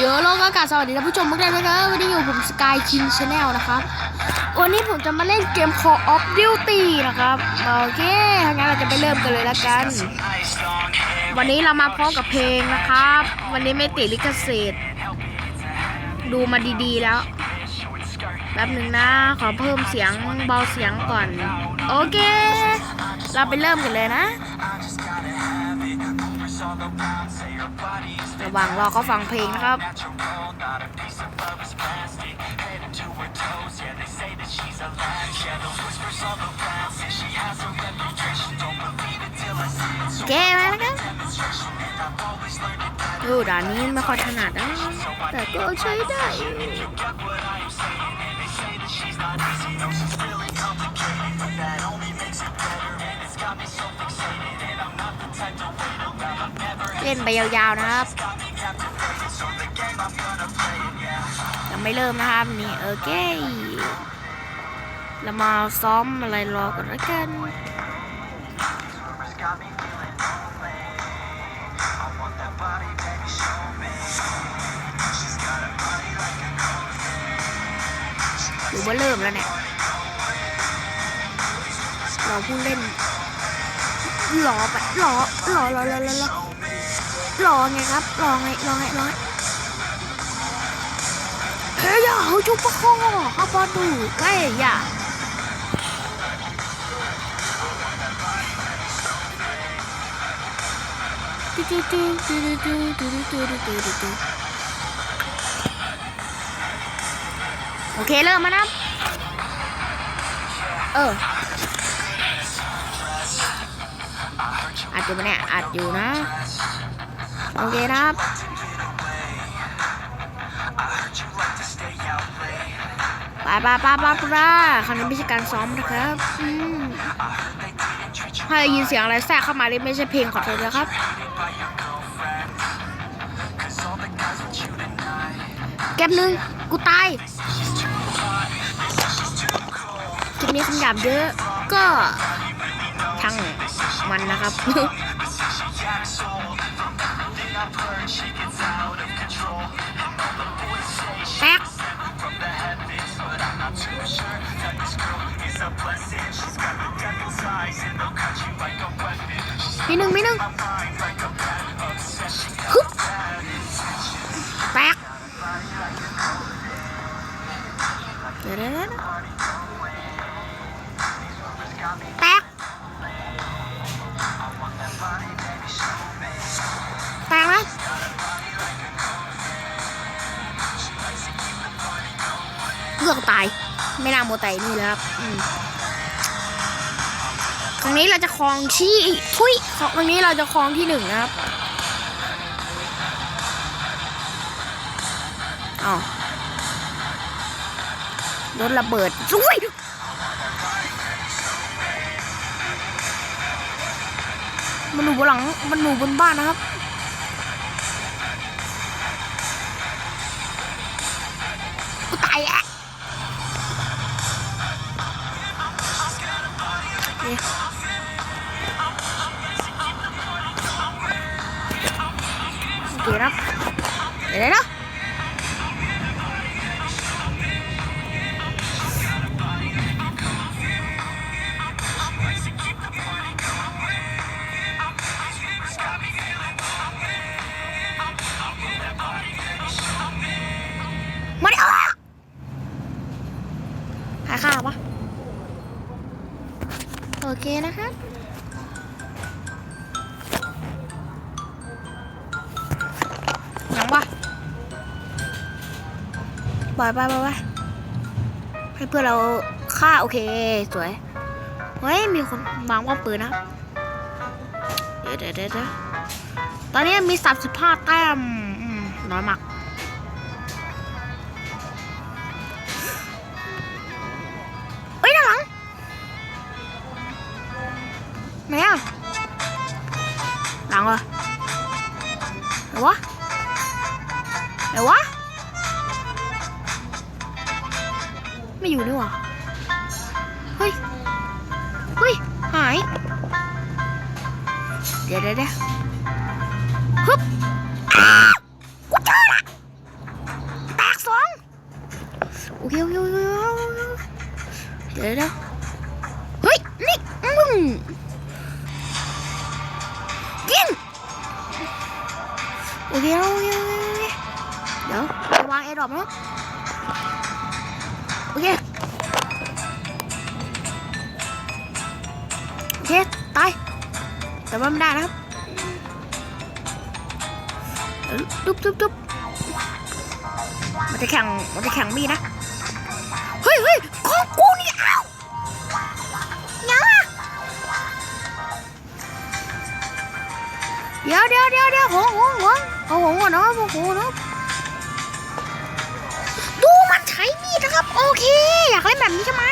เยอะโลกอากาศสวัสดีท่านผู้ชมทุกท่านนะครับวันนี้อยู่ผมสกายคิงชาแนลนะครับวันนี้ผมจะมาเล่นเกม Call of Duty นะครับโอเคงั้นเราจะไปเริ่มกันเลยละกัน วันนี้เรามาพร้อมกับเพลงนะครับ วันนี้ไม่ติดลิขสิทธิ์ดูมาดีๆแล้วแป๊บหนึ่งนะขอเพิ่มเสียงเบาเสียงก่อน โอเค เราไปเริ่มกันเลยนะ ระหว่างรอเขาฟังเพลงนะครับ แกมาแล้วกันดูด่านนี้ไม่ค่อยถนัดนะ แต่ก็ใช้ได้อยู่ เล่นไปยาวๆนะครับ ยังไม่เริ่มนะครับนี่โอเคเรามาซ้อมอะไรรอกันแล้วกันหรือว่าเริ่มแล้วเนี่ย เราผู้เล่นรอไปรอรอรอรอรอรอ รอไงครับรอไงรอไงรอไงเฮ้ยอย่าเขาชุบปะคอเขาปอตูเฮ้ยอย่าตุ๊ตุ๊ตุ๊ตุ๊ตุ๊ตุ๊ตุ๊ตุ๊ตุ๊ตุ๊โอเคเริ่มมานะเอออัดอยู่ปะเนี่ยอัดอยู่นะ โอเคครับไปไปไปไปไปครั้งนี้ไม่ใช่การซ้อมนะครับถ้าได้ยินเสียงอะไรแทรกเข้ามานี่ไม่ใช่เพลงขอโทษนะครับ แก็บหนึ่งกูตายคลิปนี้คำหยาบเยอะก็ทั้งมันนะครับ มีหนึ่งมีหนึ่งฮึบแป๊กเดี๋ยวแป๊กแป๊กนะเลือกตาย ไม่น่าโมวไตนี่แล้วครับ รั้งนี้เราจะครองที่ทุยตรั้งนี้เราจะครองที่หนึ่งนะครับเอารถระเบิดซุยมันหนูบนหลัง มันหนูบนบ้านนะครับ หาข้าวปะโอเคนะครับยังวะบายบายบายบายให้เพื่อนเราฆ่าโอเค สวย เฮ้ย มีคนวางว่าปืนนะ เดี๋ยวเดี๋ยวเดี๋ยวตอนนี้มีสามสิบห้าแต้มน้อยมาก ไหนวะไหนวะ ไม่อยู่ด้วยวะเฮ้ย เฮ้ย หาย เดี๋ยวเดี๋ยวเดี๋ยวฮึบกูเจอละแตกสองโอเคโอเคโอเคเดี๋ยวเดี๋ยว ตาย แต่ว่าไม่ได้นะครับเดี๋ยวตุ๊บตุ๊บตุ๊บมันจะแข่ง มันจะแข่งมีนะ เฮ้ยเฮ้ยของกูนี่เอายังอะเดี๋ยวเดี๋ยวเดี๋ยวเดี๋ยวหงหงหงเอาหงก่อนนะโอ้โหนะดูมันใช้มีดนะครับ โอเค อยากเล่นแบบนี้ใช่ไหม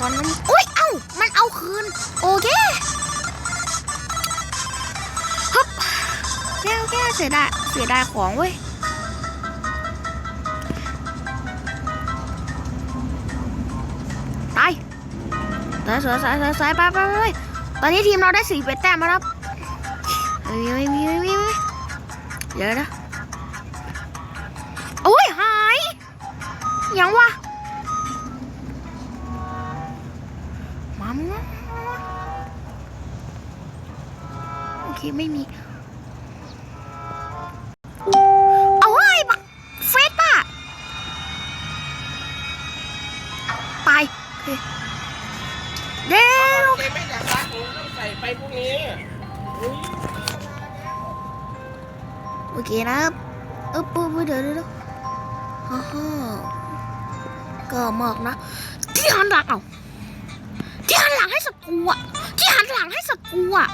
อ้ยตอนนั้นโอ้ยเอ้ามันเอาคืน โอเคฮึบแก้วแก้วเสียดายเสียดายของเว้ยตายตายสวยสวยสวยสวยไปไปไปตอนนี้ทีมเราได้สี่เป็ดแต้มแล้วครับเยเฮ้ยเฮ้ยเฮ้ยเฮ้ยเดี๋ยวนะโอ้ยหายยังวะ โอเคไม่มีเอาเฮ้ยบักเฟสป่ะตายโอเคเดี๋ยวเกมไม่อยากรักหนูต้องใส่ไปพรุ่งนี้อุ๊ยโอเคนะครับเออปุ๊บเดี๋ยวเดี๋ยวเดี๋ยวฮ่าฮ่าก็มากนะ ที่หันหลังเอาที่หันหลังให้สกรูอะที่หันหลังให้สกรูอะ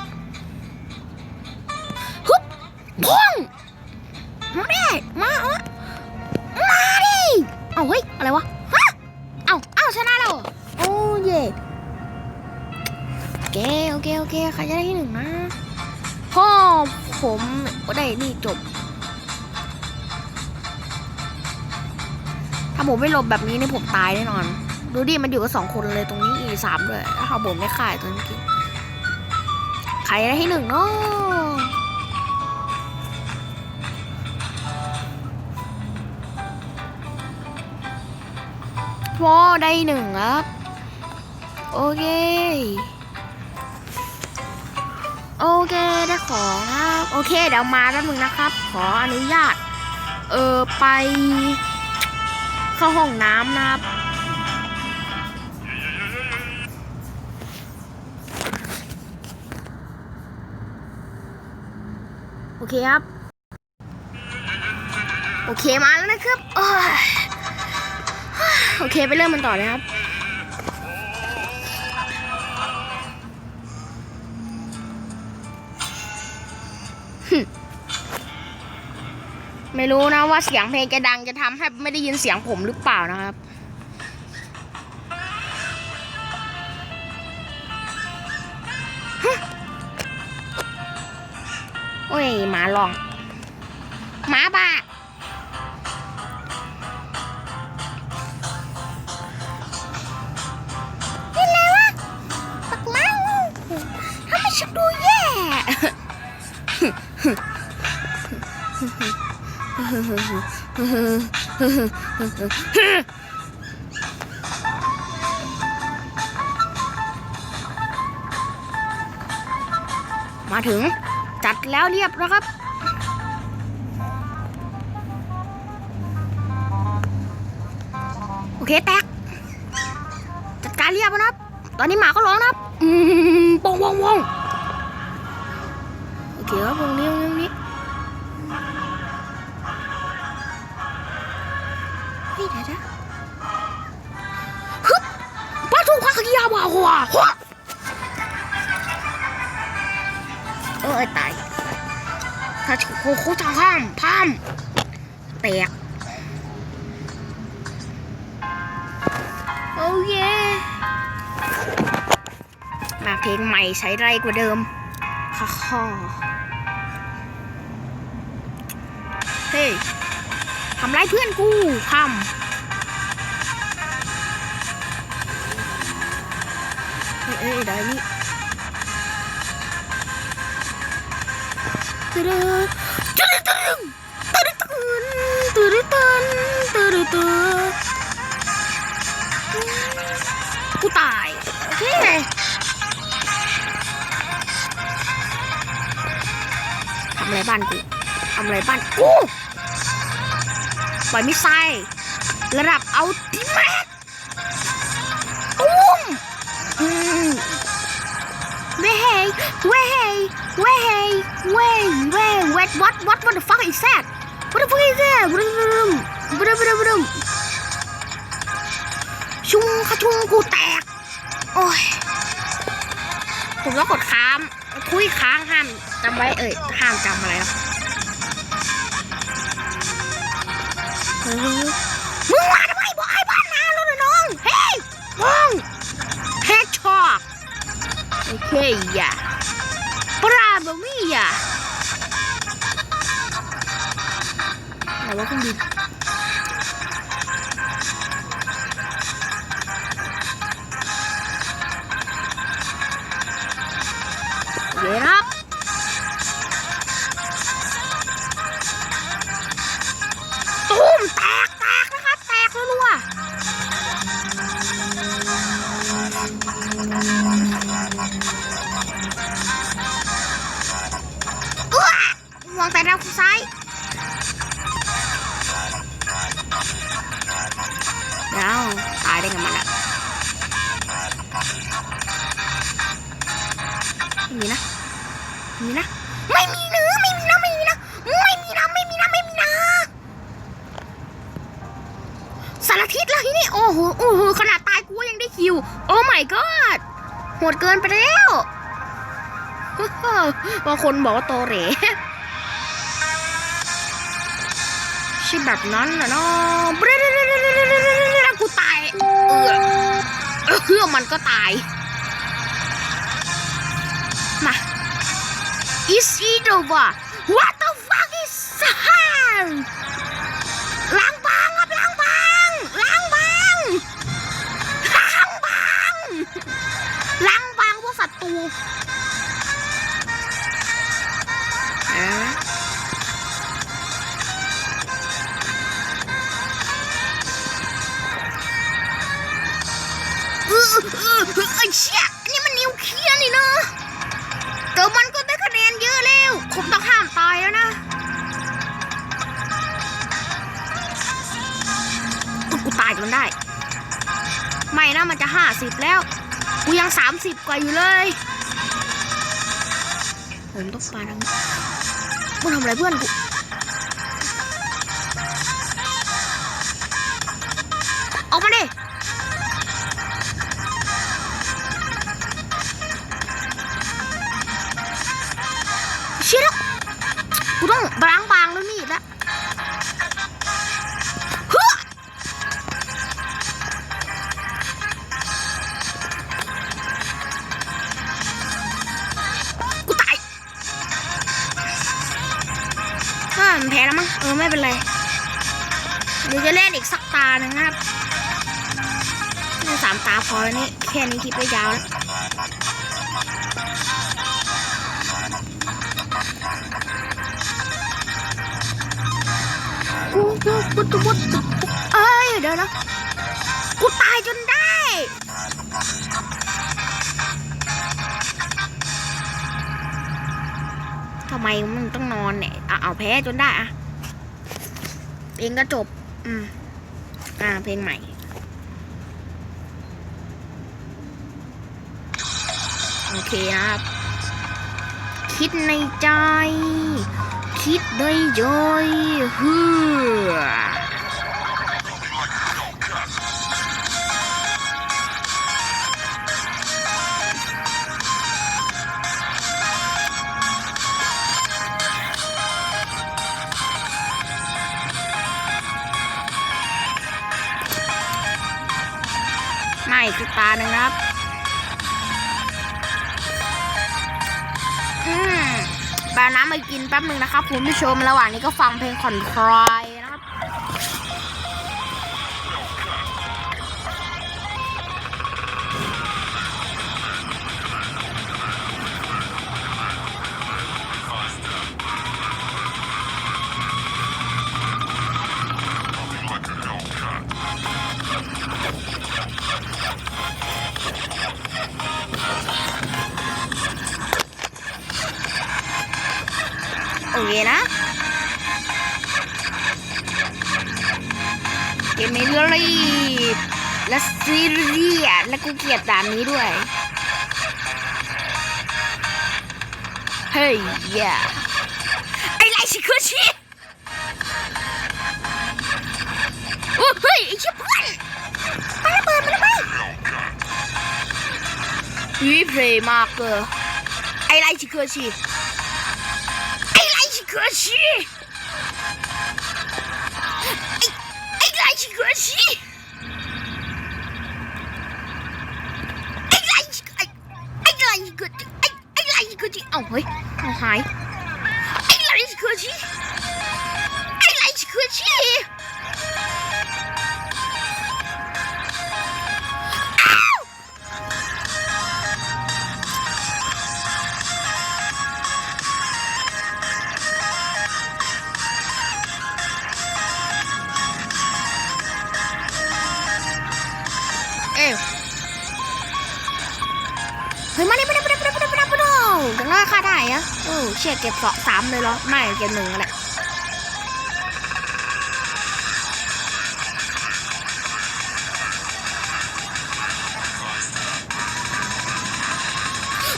โอ้เย่โอเคโอเคโอเคใครจะได้ที่หนึ่งนะพ่อผมก็ได้นี่จบ ถ้าผมไม่หลบแบบนี้นี่ผมตายแน่นอน ดูดิมันอยู่กับสองคนเลยตรงนี้อีสามด้วยถ้าผมไม่ฆ่าตัวเมื่อกี้ใครได้ที่หนึ่งเนาะพ่อได้หนึ่งครับ โอเค โอเคได้ของนะครับโอเค เดี๋ยวมาแป๊บนึงนะครับ ขออนุญาต เออไป เข้าห้องน้ำนะครับโอเคครับ โอเคมาแล้วนะครับ โอ้ยโอเคไปเริ่มมันต่อเลยครับ ไม่รู้นะว่าเสียงเพลงจะดังจะทำให้ไม่ได้ยินเสียงผมหรือเปล่านะครับฮะโอ้ยหมาลองหมาบ้า มาถึงจัดแล้วเรียบแล้วครับ โอเคแตก จัดการเรียบแล้วนะครับ ตอนนี้หมาก็ร้องนะครับปองปงปงโอเคครับตรงนี้ตรงนี้ เฮ้ยเดี๋ยวนะฮึบปาทูคาขยาบาหัวหัวเออตายถ้าโคโคจะห้ามพามแตกโอ้เย่มาเพลงใหม่ใช้ไรกว่าเดิมฮ่าฮ่าฮ้ ยทำไรเพื่อนกูทำเอ้ยเอ้นี้ตึ๊ดตึ๊ดตึ๊ดตึ๊ดตึ๊ดตึ๊ดตึ๊ดตึ๊ดตึ๊ดกูตายโอเคทำอะไรบ้านกูทำอะไรบ้านกู ปล่อยมิสไซล์ระดับเอาติเมตตุ้มเว้ยเว้ยเว้ยเว้ยเว้ย what what what what the fuck is that what the fuck is that บรึมบรึมบรึมบรึมบรึมชุงขชุงกูแตก โอ้ย ผมต้องกดค้างคุยค้างห้ามจำไว้เอ่ยห้ามจำอะไรนะ มึงมาทำไมบอกให้บ้านนาแล้วนะน้อง เฮ้ยน้องแฮชชอกโอเคอย่าปราบมี่อย่าไหนว่าครื่องบินเดี๋ยวนะ ยังได้คิวโอ้ my god โหดเกินไปแล้วบางคนบอกว่าโตเหรใช่แบบนั้นนะเนาะกูตาย เออเออมันก็ตาย มา is it over what เออไอ้เชี่ยนี่มันนิวเคลียร์นี่เนาะแต่มันก็ได้คะแนนเยอะแล้วผมต้องห้ามตายแล้วนะกูตายจนได้ ไม่นะมันจะห้าสิบแล้ว กูยังสามสิบกว่าอยู่เลย ผมต้องปาทางนี้มึงทำอะไรเพื่อนกู กูต้องล้างบางแล้วนี่แล้วเฮ้อกูตายอ่ามันแพ้แล้วมั้งเออไม่เป็นไร เดี๋ยวจะเล่นอีกสักตาหนึ่งนะครับสามตาพอแล้วนี่แค่นี้คลิปก็ยาวแล้ว กูกูกูกูเอ้ย เดี๋ยวนะกูตายจนได้ ทำไมมึงต้องนอนเนี่ยอะเอาแพ้จนได้อะเพลงก็จบ อืม อ่า เพลงใหม่โอเคครับ คิดในใจ คิดได้ย่อยฮือไม่คือตาหนึ่งครับ น้ำมากินแป๊บหนึ่งนะครับคุณผู้ชมระหว่างนี้ก็ฟังเพลงผ่อนคลาย เกมนี้รีบและซีเรียสและกูเกลียดด่านนี้ด้วย เฮ้ยอย่าไอ้ไรชิคือชิโอ้เฮ้ยไอ้ชิเพื่อนมาระเบิดมาระเบิดวีเพลย์มากเกอร์ไอ้ไรชิคือชิไอ้ไรชิ可惜，Yoshi! I like I, I like good. I, I like good. Oh boy. Oh hi. I like good. I like good. อเชี่ยเก็บสองสามเลยเหรอ ไม่เก็บหนึ่งแหละ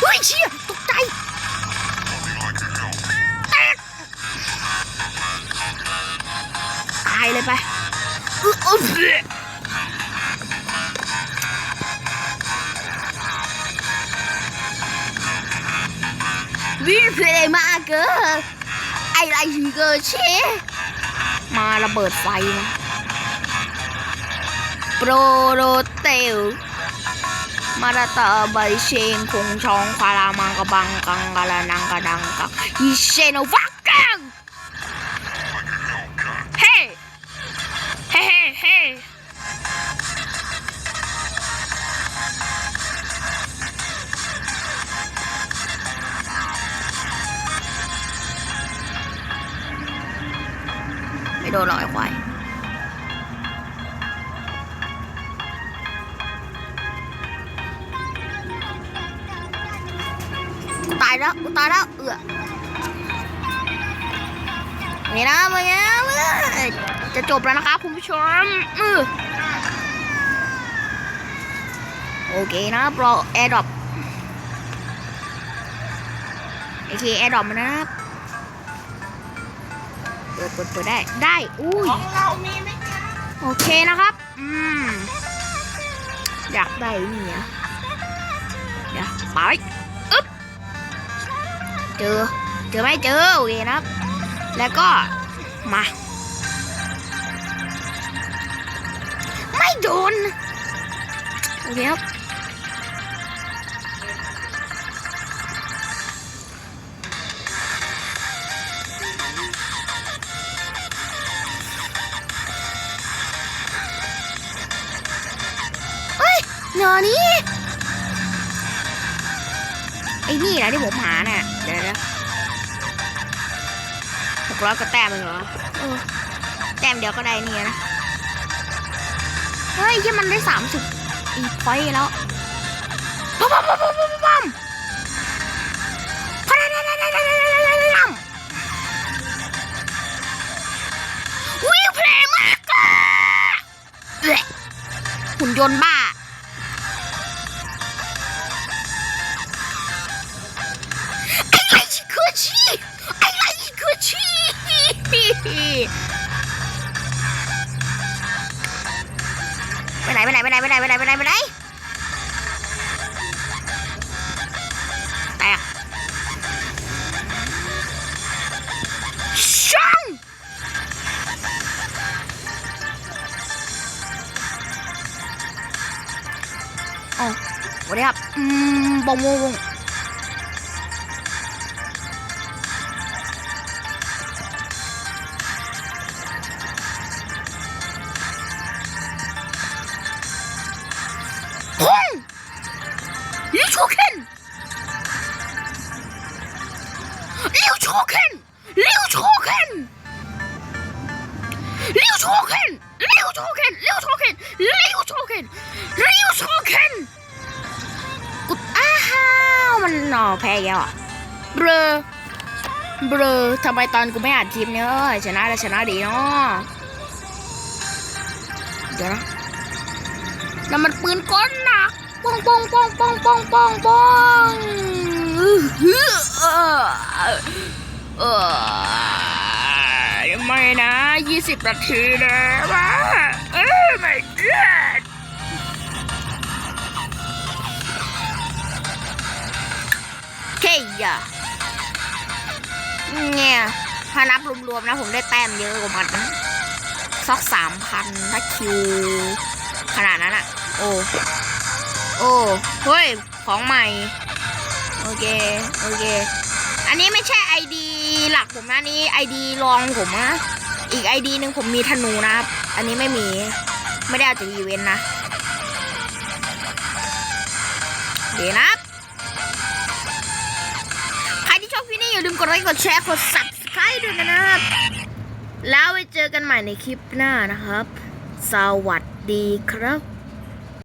เฮ้ยเชี่ยตกใจแตกตายเลยไปอื้ออื้อ วิเพลย์มาเกอร์ไอไรชิเกอร์เชมาระเบิดไฟนะโปรโรเตลมาราตาใบเชงคงชองควารามังกะบังกังกะลานังกะดังกะฮิเชโนฟัก ผู้ชมอือโอเคนะรอแอร์ดรอปโอเคแอร์ดรอปมานะครับ เปิดเปิดเปิดได้ ได้ อุ้ย ของเรามีไหมคะโอเคนะครับ อืม อยากได้นี่อะเดี๋ยวไปอึ๊บ เจอ เจอไหมเจอ โอเคนะครับ แล้วก็มา โดน โอเคครับ เฮ้ยเนอนี่ไอ้นี่นะที่ผมหาน่ะ เดี๋ยวนะหกร้อยก็แต้มเองเหรอเออแต้มเดียวก็ได้นี่นะ เฮ้ยที่มันได้สามสิบอีพอยแล้วปั๊มปั๊มปั๊มปั๊มปั๊มปั๊มพันพันพันพั ไปไหนไปไหนไปไหนไปไหนไปไหนไปไหนไปไหนแตกช่างอ๋อสวัสดีครับอืมบงวงวง เคนลิวโชเคนลิวโชเคนกูอ้าวมันหน่อแพ้อีกแล้วอะเบลอเบลอทำไมตอนกูไม่อ่านคลิปเนี่ยชนะแล้วชนะดีเนาะเดี๋ยวนะนั่นมันปืนก้นหนักปองปองปองปองปองปองปองเออเออ ไม่นะยี่สิบนาทีนะว้าเออไม่เกิดเคยะเนี่ยถ้านับรวมๆนะผมได้แต้มเยอะกว่ามันสักสามพันถ้าคิว ขนาดนั้นอะโอ้ โอ้ เฮ้ย ของใหม่ โอเค โอเค อันนี้ไม่ใช่ หลักผมนะนี่ไอดีรองผมนะอีกไอดีหนึ่งผมมีธนูนะครับ อันนี้ไม่มีไม่ได้เอาจากอีเวนต์นะเดี๋ยวนะใครที่ชอบพี่นี่อย่าลืมกดไลค์กดแชร์กด subscribe ด้วยนะครับแล้วไว้เจอกันใหม่ในคลิปหน้านะครับ สวัสดีครับ